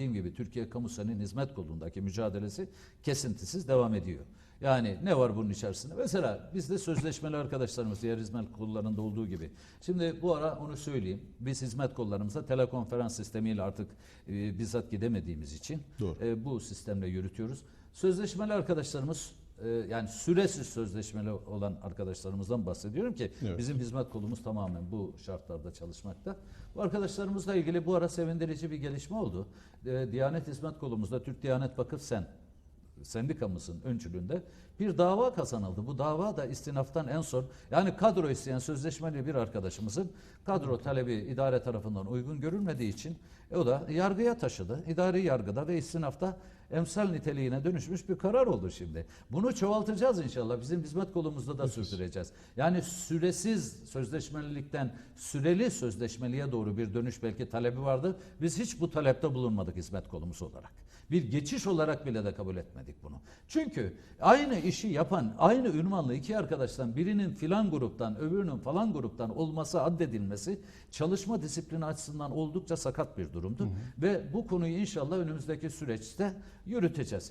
dediğim gibi Türkiye Kamusu'nun hizmet kolundaki mücadelesi kesintisiz devam ediyor. Yani ne var bunun içerisinde? Mesela bizde sözleşmeli arkadaşlarımız diğer hizmet kollarında olduğu gibi. Şimdi bu ara onu söyleyeyim. Biz hizmet kollarımıza telekonferans sistemiyle artık e, bizzat gidemediğimiz için Doğru. e, bu sistemle yürütüyoruz. Sözleşmeli arkadaşlarımız e, yani süresiz sözleşmeli olan arkadaşlarımızdan bahsediyorum ki Evet. bizim hizmet kolumuz tamamen bu şartlarda çalışmakta. Bu arkadaşlarımızla ilgili bu ara sevindirici bir gelişme oldu. E, Diyanet Hizmet Kolumuzda Türk Diyanet Vakıf Sen sendikamızın öncülüğünde bir dava kazanıldı. Bu dava da istinaftan en son yani kadro isteyen sözleşmeli bir arkadaşımızın kadro talebi idare tarafından uygun görülmediği için e, o da yargıya taşıdı. İdari yargıda ve istinafta emsal niteliğine dönüşmüş bir karar oldu şimdi. Bunu çoğaltacağız inşallah. Bizim hizmet kolumuzda da sürdüreceğiz. Yani süresiz sözleşmelilikten süreli sözleşmeliye doğru bir dönüş belki talebi vardı. Biz hiç bu talepte bulunmadık hizmet kolumuz olarak. Bir geçiş olarak bile de kabul etmedik bunu. Çünkü aynı işi yapan, aynı ünvanlı iki arkadaştan birinin filan gruptan, öbürünün falan gruptan olması, addedilmesi çalışma disiplini açısından oldukça sakat bir durumdu. Ve bu konuyu inşallah önümüzdeki süreçte yürüteceğiz.